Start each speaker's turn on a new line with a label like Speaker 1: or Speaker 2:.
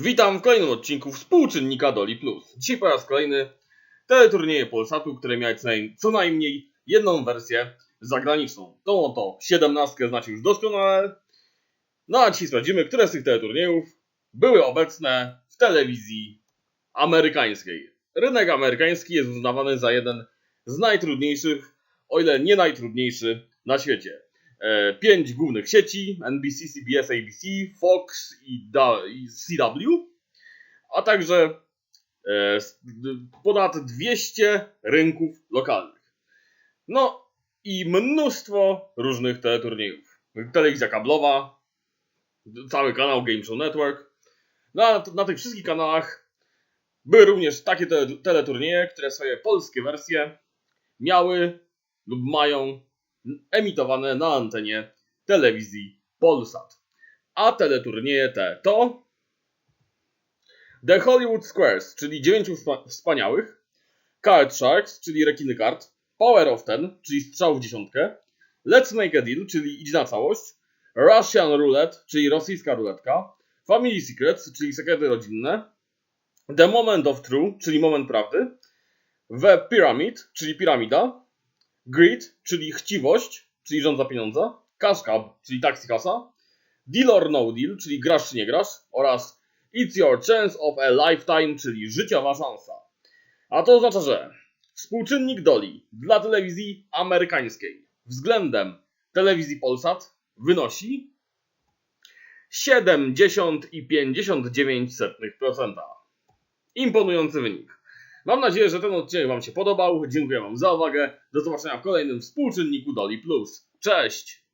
Speaker 1: Witam w kolejnym odcinku współczynnika Doli Plus. Dzisiaj po raz kolejny teleturnieje Polsatu, które miały co najmniej, jedną wersję zagraniczną. Tą oto 17 znacie już doskonale. No a dzisiaj sprawdzimy, które z tych teleturniejów były obecne w telewizji amerykańskiej. Rynek amerykański jest uznawany za jeden z najtrudniejszych, o ile nie najtrudniejszy na świecie. E, pięć głównych sieci NBC, CBS, ABC, Fox i, CW, a także e, ponad 200 rynków lokalnych. No i mnóstwo różnych teleturniejów. Telewizja kablowa, cały kanał Game Show Network. Na, na tych wszystkich kanałach były również takie tele, teleturnieje, które swoje polskie wersje miały lub mają emitowane na antenie telewizji Polsat. A teleturnieje te to The Hollywood Squares, czyli dziewięciu wspa- wspaniałych, Card Sharks, czyli rekiny kart, Power of Ten, czyli strzał w dziesiątkę, Let's Make a Deal, czyli idź na całość, Russian Roulette, czyli rosyjska ruletka, Family Secrets, czyli sekrety rodzinne, The Moment of True, czyli moment prawdy, The Pyramid, czyli piramida, Greed, czyli chciwość, czyli rząd za pieniądze, Cash Cab, czyli taxi kasa, Deal or No Deal, czyli grasz czy nie grasz oraz It's Your Chance of a Lifetime, czyli życiowa szansa. A to oznacza, że współczynnik Doli dla telewizji amerykańskiej względem telewizji Polsat wynosi 70,59%. Imponujący wynik. Mam nadzieję, że ten odcinek Wam się podobał. Dziękuję Wam za uwagę. Do zobaczenia w kolejnym współczynniku Doli Plus. Cześć!